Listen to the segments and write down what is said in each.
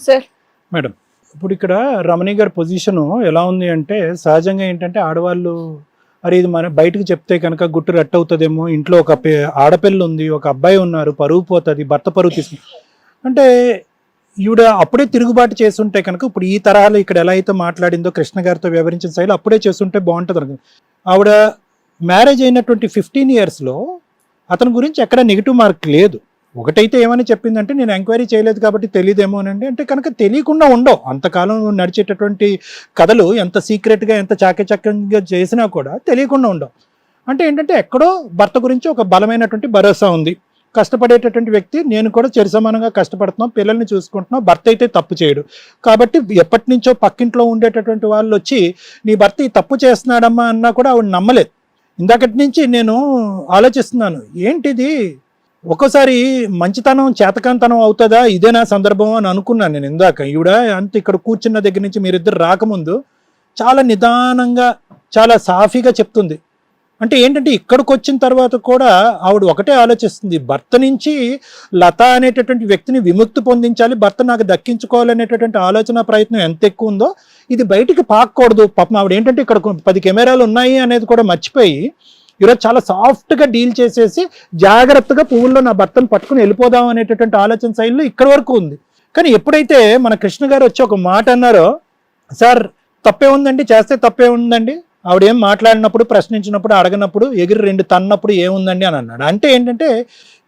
Sir. Madam ఇప్పుడు ఇక్కడ రమణి గారి పొజిషన్ ఎలా ఉంది అంటే సహజంగా ఏంటంటే ఆడవాళ్ళు మరి ఇది మన బయటకు చెప్తే కనుక గుట్టు రెట్ అవుతుందేమో ఇంట్లో ఒక ఆడపిల్ల ఉంది ఒక అబ్బాయి ఉన్నారు పరువు పోతుంది భర్త పరువు తీసుకు అంటే ఈవిడ అప్పుడే తిరుగుబాటు చేస్తుంటే కనుక ఇప్పుడు ఈ తరహాలో ఇక్కడ ఎలా అయితే మాట్లాడిందో కృష్ణ గారితో వివరించిన శైలి అప్పుడే చేస్తుంటే బాగుంటుంది అనుకుంది ఆవిడ మ్యారేజ్ అయినటువంటి ఫిఫ్టీన్ ఇయర్స్లో అతని గురించి ఎక్కడ నెగిటివ్ మార్క్ లేదు. ఒకటైతే ఏమని చెప్పిందంటే నేను ఎంక్వైరీ చేయలేదు కాబట్టి తెలియదేమో అని అంటే కనుక తెలియకుండా ఉండవు. అంతకాలం నడిచేటటువంటి కథలు ఎంత సీక్రెట్గా ఎంత చాకచక్యంగా చేసినా కూడా తెలియకుండా ఉండవు. అంటే ఏంటంటే ఎక్కడో భర్త గురించి ఒక బలమైనటువంటి భరోసా ఉంది. కష్టపడేటటువంటి వ్యక్తి నేను కూడా సమానంగా కష్టపడుతున్నాం పిల్లల్ని చూసుకుంటున్నాం భర్త అయితే తప్పు చేయడు. కాబట్టి ఎప్పటి నుంచో పక్కింట్లో ఉండేటటువంటి వాళ్ళు వచ్చి నీ భర్త ఈ తప్పు చేస్తున్నాడమ్మా అన్నా కూడా ఆవిడ నమ్మలేదు. ఇందాకటి నుంచి నేను ఆలోచిస్తున్నాను ఏంటిది? ఒక్కోసారి మంచితనం చేతకాంతనం అవుతుందా? ఇదేనా సందర్భం అని అనుకున్నాను నేను ఇందాక. ఈవిడ అంత ఇక్కడ కూర్చున్న దగ్గర నుంచి మీరిద్దరు రాకముందు చాలా నిదానంగా చాలా సాఫీగా చెప్తుంది. అంటే ఏంటంటే ఇక్కడికి వచ్చిన తర్వాత కూడా ఆవిడ ఒకటే ఆలోచిస్తుంది. భర్త నుంచి లత అనేటటువంటి వ్యక్తిని విముక్తి పొందించాలి భర్త నాకు దక్కించుకోవాలనేటటువంటి ఆలోచన ప్రయత్నం ఎంత ఎక్కువ ఉందో ఇది బయటికి పాకూడదు పాపం ఆవిడ ఏంటంటే ఇక్కడ పది కెమెరాలు ఉన్నాయి అనేది కూడా మర్చిపోయి ఈరోజు చాలా సాఫ్ట్గా డీల్ చేసేసి జాగ్రత్తగా పువ్వుల్లో నా భర్తను పట్టుకుని వెళ్ళిపోదాం అనేటటువంటి ఆలోచన శైలిలో ఇక్కడ వరకు ఉంది. కానీ ఎప్పుడైతే మన కృష్ణ గారు వచ్చి ఒక మాట అన్నారో సార్ తప్పే ఉందండి చేస్తే తప్పే ఉందండి. ఆవిడ ఏం మాట్లాడినప్పుడు ప్రశ్నించినప్పుడు అడగనప్పుడు ఎగిరి రెండు తన్నప్పుడు ఏముందండి అని అన్నాడు. అంటే ఏంటంటే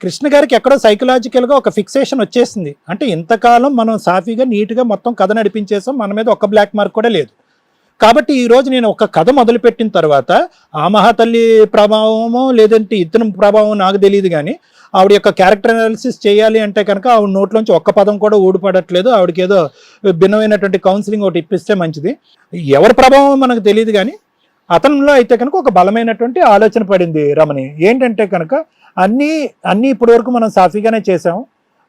కృష్ణ గారికి ఎక్కడో సైకలాజికల్గా ఒక ఫిక్సేషన్ వచ్చేసింది. అంటే ఇంతకాలం మనం సాఫీగా నీట్గా మొత్తం కథ నడిపించేసాం మన మీద ఒక బ్లాక్ మార్క్ కూడా లేదు. కాబట్టి ఈరోజు నేను ఒక కథ మొదలుపెట్టిన తర్వాత ఆ మహాతల్లి ప్రభావమో లేదంటే ఇతని ప్రభావం నాకు తెలియదు కానీ ఆవిడ యొక్క క్యారెక్టర్ అనాలిసిస్ చేయాలి అంటే కనుక ఆవిడ నోట్లోంచి ఒక్క పదం కూడా ఊడిపడట్లేదు. ఆవిడకి ఏదో భిన్నమైనటువంటి కౌన్సిలింగ్ ఒకటి ఇప్పిస్తే మంచిది. ఎవరి ప్రభావం మనకు తెలియదు కానీ అతనిలో అయితే కనుక ఒక బలమైనటువంటి ఆలోచన పడింది రమణి. ఏంటంటే కనుక అన్నీ అన్నీ ఇప్పటి వరకు మనం సాఫీగానే చేసాం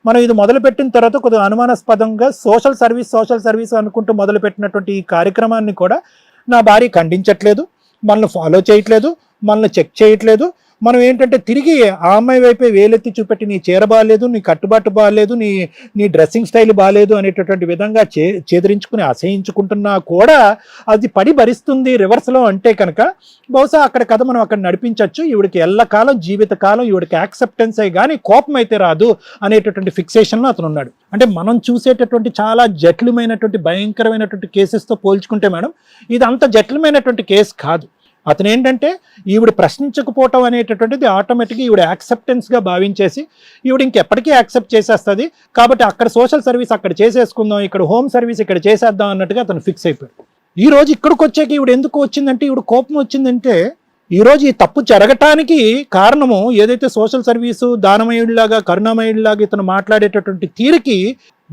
మనం ఇది మొదలుపెట్టిన తర్వాత కొద్దిగా అనుమానాస్పదంగా సోషల్ సర్వీస్ సోషల్ సర్వీస్ అనుకుంటూ మొదలుపెట్టినటువంటి ఈ కార్యక్రమాన్ని కూడా నా భార్య ఖండించట్లేదు. మనల్ని ఫాలో చేయట్లేదు. మనల్ని చెక్ చేయట్లేదు. మనం ఏంటంటే తిరిగి ఆ అమ్మాయి వైపే వేలెత్తి చూపెట్టి నీ చీర బాగాలేదు నీ కట్టుబాటు బాగాలేదు నీ నీ డ్రెస్సింగ్ స్టైల్ బాగాలేదు అనేటటువంటి విధంగా చే చేదరించుకుని అసహించుకుంటున్నా కూడా అది పడి భరిస్తుంది రివర్స్లో అంటే కనుక బహుశా అక్కడ కథ మనం అక్కడ నడిపించవచ్చు ఈవిడికి ఎల్లకాలం జీవితకాలం ఈవిడికి యాక్సెప్టెన్స్ అయ్యి కానీ కోపం అయితే రాదు అనేటటువంటి ఫిక్సేషన్లో అతను ఉన్నాడు. అంటే మనం చూసేటటువంటి చాలా జటిలమైనటువంటి భయంకరమైనటువంటి కేసెస్తో పోల్చుకుంటే మేడం ఇది అంత జటిలమైనటువంటి కేసు కాదు. అతను ఏంటంటే ఈవిడ ప్రశ్నించకపోవటం అనేటటువంటిది ఆటోమేటిక్గా ఈవిడ యాక్సెప్టెన్స్గా భావించేసి ఈవిడ ఇంకెప్పటికీ యాక్సెప్ట్ చేసేస్తుంది. కాబట్టి అక్కడ సోషల్ సర్వీస్ అక్కడ చేసేసుకుందాం ఇక్కడ హోమ్ సర్వీస్ ఇక్కడ చేసేద్దాం అన్నట్టుగా అతను ఫిక్స్ అయిపోయాడు. ఈ రోజు ఇక్కడికి వచ్చాక ఈవిడ ఎందుకు వచ్చిందంటే ఈవిడ కోపం వచ్చిందంటే ఈరోజు ఈ తప్పు జరగటానికి కారణము ఏదైతే సోషల్ సర్వీసు దానమయుడిలాగా కరుణామయుడిలాగా ఇతను మాట్లాడేటటువంటి తీరుకి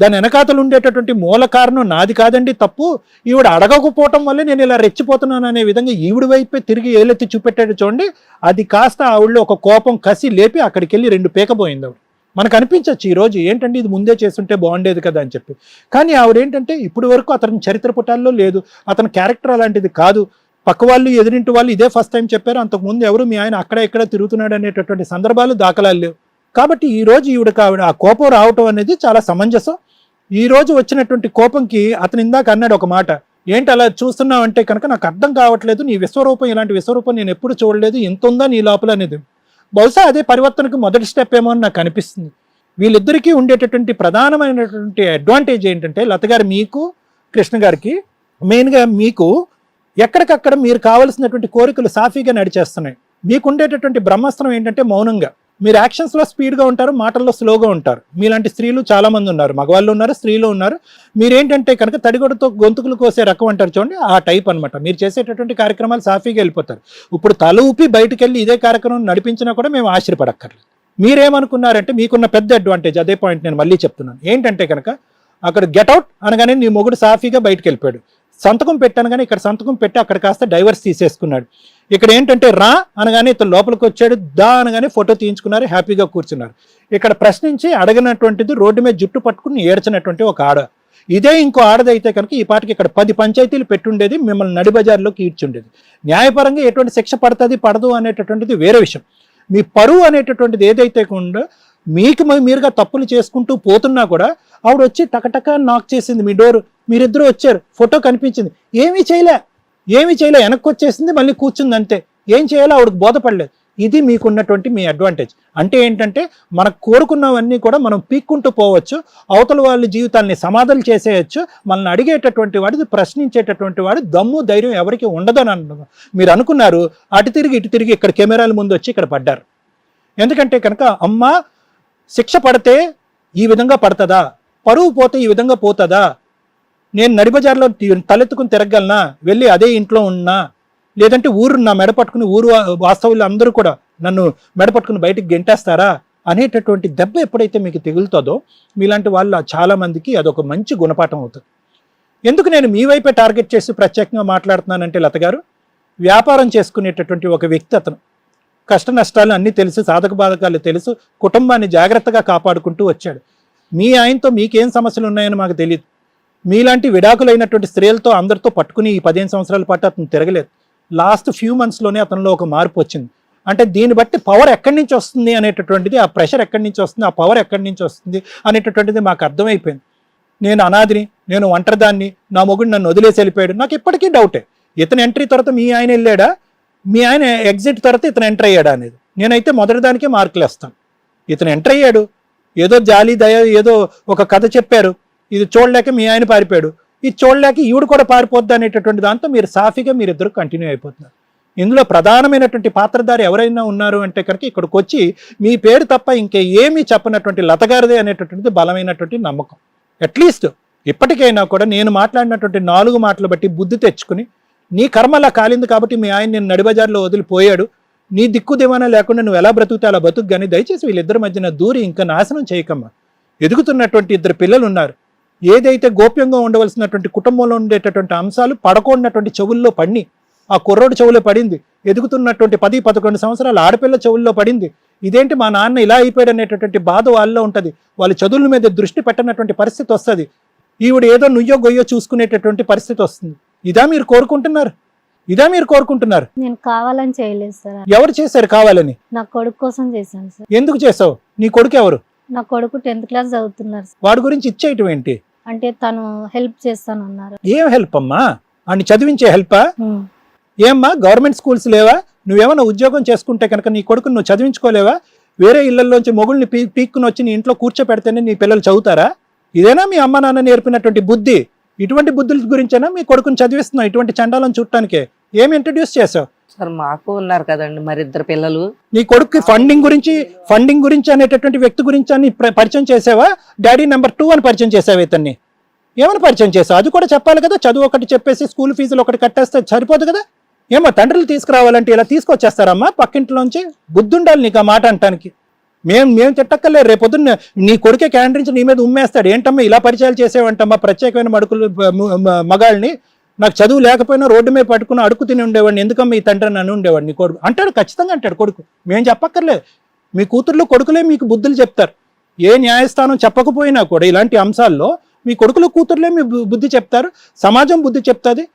దాని వెనకాతలు ఉండేటటువంటి మూల కారణం నాది కాదండి తప్పు. ఈవిడ అడగకపోవటం వల్లే నేను ఇలా రెచ్చిపోతున్నాను అనే విధంగా ఈవిడ వైపే తిరిగి ఏలెత్తి చూపెట్టాడు చూడండి. అది కాస్త ఆవిడలో ఒక కోపం కసి లేపి అక్కడికి వెళ్ళి రెండు పీకపోయింది ఆవిడ. మనకు అనిపించవచ్చు ఈ రోజు ఏంటంటే ఇది ముందే చేస్తుంటే బాగుండేది కదా అని చెప్పి. కానీ ఆవిడ ఏంటంటే ఇప్పటి వరకు అతని చరిత్ర పుటాల్లో లేదు. అతని క్యారెక్టర్ అలాంటిది కాదు. పక్క వాళ్ళు ఎదురింటి వాళ్ళు ఇదే ఫస్ట్ టైం చెప్పారు. అంతకుముందు ఎవరు మీ ఆయన అక్కడ ఇక్కడ తిరుగుతున్నాడు అనేటటువంటి సందర్భాలు దాఖలాలు లేవు. కాబట్టి ఈరోజు రోజు ఈవిడకి ఆవిడ ఆ కోపం రావటం అనేది చాలా సమంజసం. ఈ రోజు వచ్చినటువంటి కోపంకి అతను ఇందాక అన్నాడు ఒక మాట. ఏంటి అలా చూస్తున్నావు అంటే కనుక నాకు అర్థం కావట్లేదు నీ విశ్వరూపం ఇలాంటి విశ్వరూపం నేను ఎప్పుడు చూడలేదు ఇంత ఉందా నీ లోపల అనేది. బహుశా అదే పరివర్తనకు మొదటి స్టెప్ ఏమో అని నాకు అనిపిస్తుంది. వీళ్ళిద్దరికీ ఉండేటటువంటి ప్రధానమైనటువంటి అడ్వాంటేజ్ ఏంటంటే లత గారు మీకు కృష్ణ గారికి మెయిన్గా మీకు ఎక్కడికక్కడ మీరు కావలసినటువంటి కోరికలు సాఫీగా నడిచేస్తున్నాయి. మీకు ఉండేటటువంటి బ్రహ్మాస్త్రం ఏంటంటే మౌనంగా. మీరు యాక్షన్స్లో స్పీడ్గా ఉంటారు మాటల్లో స్లోగా ఉంటారు. మీలాంటి స్త్రీలు చాలామంది ఉన్నారు. మగవాళ్ళు ఉన్నారు స్త్రీలు ఉన్నారు. మీరేంటంటే కనుక తడిగొడతో గొంతుకులు కోసే రకం అంటారు చూడండి ఆ టైప్ అనమాట మీరు చేసేటటువంటి కార్యక్రమాలు సాఫీగా వెళ్ళిపోతారు. ఇప్పుడు తల ఊపి బయటకు వెళ్ళి ఇదే కార్యక్రమం నడిపించినా కూడా మేము ఆశ్చర్యపడక్కర్లేదు. మీరేమనుకున్నారంటే మీకున్న పెద్ద అడ్వాంటేజ్ అదే పాయింట్ నేను మళ్ళీ చెప్తున్నాను. ఏంటంటే కనుక అక్కడ గెట్అవుట్ అనగానే నీ మొగుడు సాఫీగా బయటకు వెళ్ళిపోయాడు సంతకం పెట్టనగానే ఇక్కడ సంతకం పెట్టి అక్కడ కాస్త డైవర్స్ తీసేసుకున్నాడు. ఇక్కడ ఏంటంటే రా అనగానే ఇతను లోపలికి వచ్చాడు దా అనగానే ఫోటో తీయించుకున్నారు హ్యాపీగా కూర్చున్నారు. ఇక్కడ ప్రశ్నించి అడగనటువంటిది రోడ్డు మీద జుట్టు పట్టుకుని ఏడ్చినటువంటి ఒక ఆడ. ఇదే ఇంకో ఆడదైతే కనుక ఈ పాటికి ఇక్కడ పది పంచాయతీలు పెట్టుండేది మిమ్మల్ని నడిబజార్లోకి ఈడ్చుండేది. న్యాయపరంగా ఎటువంటి శిక్ష పడుతుంది పడదు అనేటటువంటిది వేరే విషయం. మీ పరువు అనేటటువంటిది ఏదైతే ఉందో మీకు మీరుగా తప్పులు చేసుకుంటూ పోతున్నా కూడా ఆవిడ వచ్చి టకటక నాక్ చేసింది మీ డోర్ మీరిద్దరూ వచ్చారు ఫోటో కనిపించింది. ఏమీ చేయలే. ఏమి చేయలే వెనక్కి వచ్చేసింది మళ్ళీ కూర్చుంది అంతే ఏం చేయాలో ఆవిడకి బోధపడలేదు. ఇది మీకున్నటువంటి మీ అడ్వాంటేజ్ అంటే ఏంటంటే మనకు కోరుకున్నవన్నీ కూడా మనం పీక్కుంటూ పోవచ్చు అవతల వాళ్ళ జీవితాన్ని సమాధానం చేసేయచ్చు మనల్ని అడిగేటటువంటి వాడిది ప్రశ్నించేటటువంటి వాడు దమ్ము ధైర్యం ఎవరికి ఉండదని అంటున్నారు మీరు అనుకున్నారు అటు తిరిగి ఇటు తిరిగి ఇక్కడ కెమెరాల ముందు వచ్చి ఇక్కడ పడ్డారు. ఎందుకంటే కనుక అమ్మ శిక్ష పడితే ఈ విధంగా పడుతుందా? పరువు పోతే ఈ విధంగా పోతుందా? నేను నడిబజార్లో తలెత్తుకుని తిరగలనా వెళ్ళి అదే ఇంట్లో ఉన్నా? లేదంటే ఊరు నా మెడ పట్టుకుని ఊరు వాస్తవులు అందరూ కూడా నన్ను మెడ పట్టుకుని బయటకు గెంటేస్తారా? అనేటటువంటి దెబ్బ ఎప్పుడైతే మీకు తెగులుతుందో మీలాంటి వాళ్ళు చాలామందికి అదొక మంచి గుణపాఠం అవుతుంది. ఎందుకు నేను మీ వైపే టార్గెట్ చేసి ప్రత్యేకంగా మాట్లాడుతున్నానంటే లత గారు వ్యాపారం చేసుకునేటటువంటి ఒక వ్యక్తి అతను. కష్ట నష్టాలు అన్నీ తెలుసు సాధక బాధకాలు తెలుసు కుటుంబాన్ని జాగ్రత్తగా కాపాడుకుంటూ వచ్చాడు. మీ ఆయనతో మీకేం సమస్యలు ఉన్నాయని మాకు తెలియదు మీలాంటి విడాకులైనటువంటి స్త్రీలతో అందరితో పట్టుకుని ఈ పదిహేను సంవత్సరాల పాటు అతను తిరగలేదు. లాస్ట్ ఫ్యూ మంత్స్లోనే అతనిలో ఒక మార్పు వచ్చింది. అంటే దీన్ని బట్టి పవర్ ఎక్కడి నుంచి వస్తుంది అనేటటువంటిది ఆ ప్రెషర్ ఎక్కడి నుంచి వస్తుంది ఆ పవర్ ఎక్కడి నుంచి వస్తుంది అనేటటువంటిది మాకు అర్థమైపోయింది. నేను అనాదిని నేను ఒంటరిదాన్ని నా మొగుడు నన్ను వదిలేసి వెళ్ళిపోయాడు. నాకు ఇప్పటికీ డౌటే. ఇతను ఎంట్రీ తర్వాత మీ ఆయన వెళ్ళాడా? మీ ఆయన ఎగ్జిట్ తర్వాత ఇతను ఎంటర్ అయ్యాడా అనేది. నేనైతే మొదటి దానికే మార్కులు వేస్తాను ఇతను ఎంటర్ అయ్యాడు. ఏదో జాలి దయ ఏదో ఒక కథ చెప్పారు. ఇది చూడలేక మీ ఆయన పారిపోయాడు. ఇది చూడలేక ఈవిడ కూడా పారిపోద్ది అనేటటువంటి దాంతో మీరు సాఫీగా మీరిద్దరు కంటిన్యూ అయిపోతున్నారు. ఇందులో ప్రధానమైనటువంటి పాత్రధారి ఎవరైనా ఉన్నారు అంటే కనుక ఇక్కడికి వచ్చి మీ పేరు తప్ప ఇంకే ఏమీ చెప్పనటువంటి లతగారిదే అనేటటువంటిది బలమైనటువంటి నమ్మకం. అట్లీస్ట్ ఇప్పటికైనా కూడా నేను మాట్లాడినటువంటి నాలుగు మాటలు బట్టి బుద్ధి తెచ్చుకుని నీ కర్మ అలా కాలింది కాబట్టి మీ ఆయన నేను నడిబజార్లో వదిలిపోయాడు. నీ దిక్కు దివానా లేకుండా నువ్వు ఎలా బ్రతుకుతే అలా బతుకు కానీ దయచేసి వీళ్ళిద్దరి మధ్యన దూరి ఇంకా నాశనం చేయకమ్మా. ఎదుగుతున్నటువంటి ఇద్దరు పిల్లలు ఉన్నారు. ఏదైతే గోప్యంగా ఉండవలసినటువంటి కుటుంబంలో ఉండేటటువంటి అంశాలు పడకూడనటువంటి చెవుల్లో పడిని ఆ కుర్రోడు చెవులో పడింది ఎదుగుతున్నటువంటి పది పదకొండు సంవత్సరాల ఆడపిల్ల చెవుల్లో పడింది ఇదేంటి మా నాన్న ఇలా అయిపోయాడు అనేటటువంటి బాధ వాళ్ళలో ఉంటుంది. వాళ్ళ చదువుల మీద దృష్టి పెట్టనటువంటి పరిస్థితి వస్తుంది. ఈవిడ ఏదో నుయ్యో గొయ్యో చూసుకునేటటువంటి పరిస్థితి వస్తుంది. ఇదా మీరు కోరుకుంటున్నారు? ఇదా మీరు కోరుకుంటున్నారు? నేను కావాలని చేయలేదు సార్. ఎవరు చేశారు కావాలని? నా కొడుకు కోసం చేశాను సార్. ఎందుకు చేసావు నీ కొడుకు ఎవరు? నా కొడుకు టెన్త్ క్లాస్ చదువుతున్నారు వాడి గురించి ఇచ్చేయటం ఏంటి? అంటే తను హెల్ప్ చేస్తానన్నారు. ఏం హెల్ప్ అమ్మా? అని చదివించే హెల్పా. ఏమ్మా గవర్నమెంట్ స్కూల్స్ లేవా? నువ్వేమైనా ఉద్యోగం చేసుకుంటే కనుక నీ కొడుకుని నువ్వు చదివించుకోలేవా? వేరే ఇళ్ళలోంచి మొగుల్ని పీ పీక్కుని వచ్చి నీ ఇంట్లో కూర్చోపెడితేనే నీ పిల్లలు చదువుతారా? ఇదేనా మీ అమ్మ నాన్న నేర్పినటువంటి బుద్ధి? ఇటువంటి బుద్ధుల గురించేనా మీ కొడుకుని చదివిస్తున్నావు ఇటువంటి చండాలం చుట్టానికే? ఏం ఇంట్రడ్యూస్ చేసావు? సార్ మాకు ఉన్నారు కదండి మరి ఇద్దరు పిల్లలు. నీ కొడుకు ఫండింగ్ గురించి ఫండింగ్ గురించి అనేటటువంటి వ్యక్తి గురించి అని ప్ర- పరిచయం చేసావా? డాడీ నెంబర్ టూ అని పరిచయం చేసావా ఇతన్ని? ఏమని పరిచయం చేసావు? అది కూడా చెప్పాలి కదా. చదువు ఒకటి చెప్పేసి స్కూల్ ఫీజులు ఒకటి కట్టేస్తే సరిపోదు కదా. ఏమో తండ్రులు తీసుకురావాలంటే ఇలా తీసుకొచ్చేస్తారమ్మా పక్కింట్లోంచి? బుద్ధి ఉండాలి నీకు ఆ మాట అంటానికి మేము మేము తిట్టక్కర్లేదు. రేపొద్దున్న నీ కొడుకే క్యాండ్రించి నీ మీద ఉమ్మేస్తాడు. ఏంటమ్మా ఇలా పరిచయాలు చేసేవంటమ్మా? ప్రత్యేకమైన మడుకులు మ- మ- మగాళ్ళని. నాకు చదువు లేకపోయినా రోడ్డు మీద పట్టుకుని అడుగు తిని ఉండేవాడిని. ఎందుకమ్మా ఈ తండ్రి నన్ను ఉండేవాడు నీ కొడుకు. అంటాడు ఖచ్చితంగా అంటాడు కొడుకు. మేము చెప్పక్కర్లేదు. మీ కూతుర్లు కొడుకులే మీకు బుద్ధులు చెప్తారు. ఏ న్యాయస్థానం చెప్పకపోయినా కూడా ఇలాంటి అంశాల్లో మీ కొడుకులు కూతుర్లే మీ బు- బుద్ధి చెప్తారు. సమాజం బుద్ధి చెప్తుంది.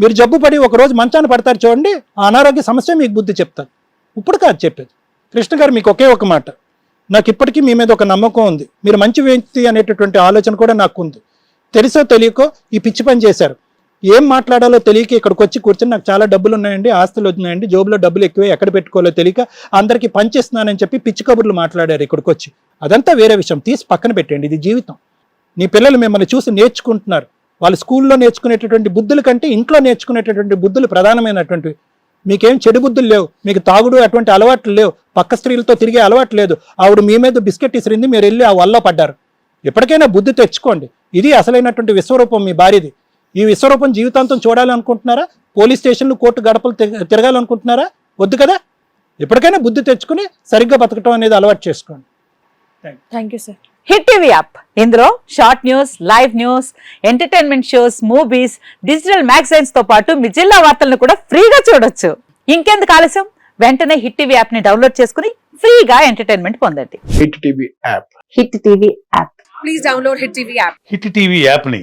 మీరు జబ్బు పడి ఒకరోజు మంచాన పడతారు చూడండి ఆ అనారోగ్య సమస్య మీకు బుద్ధి చెప్తారు. ఇప్పుడు కాదు చెప్పేది. కృష్ణ గారు మీకు ఒకే ఒక మాట. నాకు ఇప్పటికీ మీ మీద ఒక నమ్మకం ఉంది. మీరు మంచి వ్యక్తి అనేటటువంటి ఆలోచన కూడా నాకు ఉంది. తెలుసో తెలియకో ఈ పిచ్చి పని చేశారు. ఏం మాట్లాడాలో తెలియక ఇక్కడికి వచ్చి కూర్చొని నాకు చాలా డబ్బులు ఉన్నాయండి ఆస్తులు ఉన్నాయండి జోబులో డబ్బులు ఎక్కువ ఎక్కడ పెట్టుకోవాలో తెలియక అందరికీ పంచేస్తున్నానని చెప్పి పిచ్చి కబుర్లు మాట్లాడారు ఇక్కడికి వచ్చి అదంతా వేరే విషయం. తీసి పక్కన పెట్టండి ఇది జీవితం. నీ పిల్లలు మిమ్మల్ని చూసి నేర్చుకుంటున్నారు. వాళ్ళు స్కూల్లో నేర్చుకునేటటువంటి బుద్ధుల కంటే ఇంట్లో నేర్చుకునేటటువంటి బుద్ధులు ప్రధానమైనటువంటివి మీకేం చెడు బుద్ధులు లేవు. మీకు తాగుడు అటువంటి అలవాట్లు లేవు. పక్క స్త్రీలతో తిరిగే అలవాటు లేదు. ఆవిడ మీ మీద బిస్కెట్ ఇసిరింది మీరు వెళ్ళి ఆ వల్ల పడ్డారు. ఎప్పటికైనా బుద్ధి తెచ్చుకోండి. ఇది అసలైనటువంటి విశ్వరూపం మీ భార్యది. ఈ విశ్వరూపం జీవితాంతం చూడాలనుకుంటున్నారా? పోలీస్ స్టేషన్లు కోర్టు గడపలు తిరగ- తిరగాలనుకుంటున్నారా? వద్దు కదా? ఎప్పటికైనా బుద్ధి తెచ్చుకుని సరిగ్గా బతకటం అనేది అలవాటు చేసుకోండి. Thank you sir hit TV app ఇందులో short news live news entertainment shows movies digital మ్యాగజైన్స్తో పాటు మీ జిల్లా వార్తలను కూడా ఫ్రీగా చూడొచ్చు. ఇంకెందుకు ఆలస్యం? వెంటనే హిట్ టీవీ యాప్ని డౌన్లోడ్ చేసుకుని ఫ్రీగా ఎంటర్టైన్మెంట్ పొందండి. Hit TV app hit TV app please download hit TV app hit టీవీ యాప్ని